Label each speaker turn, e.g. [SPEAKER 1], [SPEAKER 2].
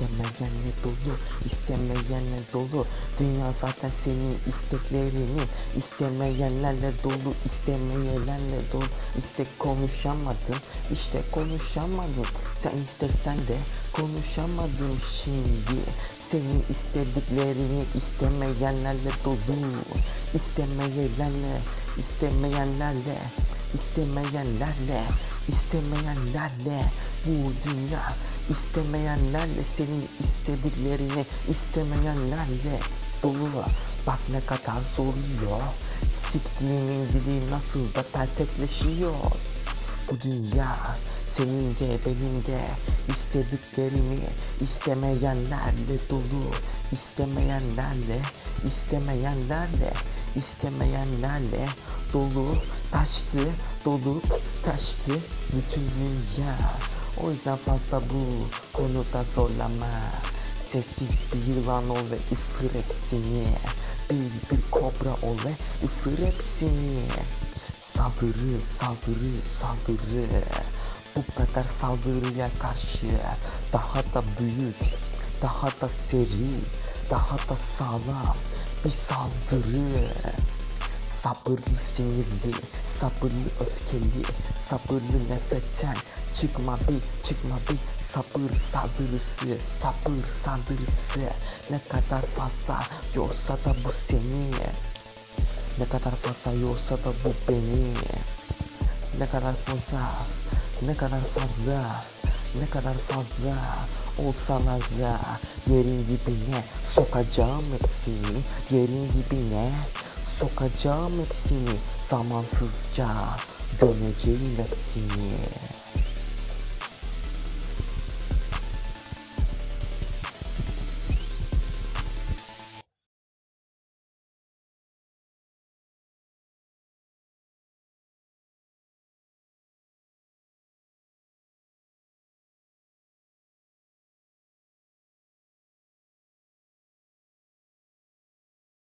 [SPEAKER 1] İstemeyenle dolu, istemeyenle dolu. Dünya zaten senin isteklerini istemeyenlerle dolu, istemeyenlerle dolu. İşte konuşamadım, işte konuşamadım. Sen istesen de konuşamadım şimdi. Senin istediklerini istemeyenlerle dolu. İstemeyenlerle, istemeyenlerle, istemeyenlerle, istemeyenlerle bu dünya istemeyenlerle senin istediklerini istemeyenlerle dolu. Bak ne kadar zoruyor. Siktiğimin dili nasıl da pertekleşiyor. Bu dünya senin de benim de istediklerimi istemeyenlerle dolu. İstemeyenlerle, istemeyenlerle, istemeyenlerle dolu, taştı, dolup taştı bütün dünya. O yüzden fazla bu konuda zorlama. Sessiz bir yılan ol ve ısır hepsini. Bir bir kobra ol ve ısır hepsini. Saldırı, saldırı, saldırı. Bu kadar saldırıya karşı daha da büyük, daha da seri, daha da sağlam bir saldırı. Sabırlı sinirli, sabırlı öfkeli, sabırlı nefretten çıkma bir, çıkma bir sabır saldırısı, sabır saldırısı. Ne kadar fazla yorsa da bu seni, ne kadar fazla yorsa da bu beni. Ne kadar fazla, ne kadar fazla, ne kadar fazla olsalar da yerin dibine sokacağım hepsini, yerin dibine sokacağım hepsini zamansızca döneceğim hepsini.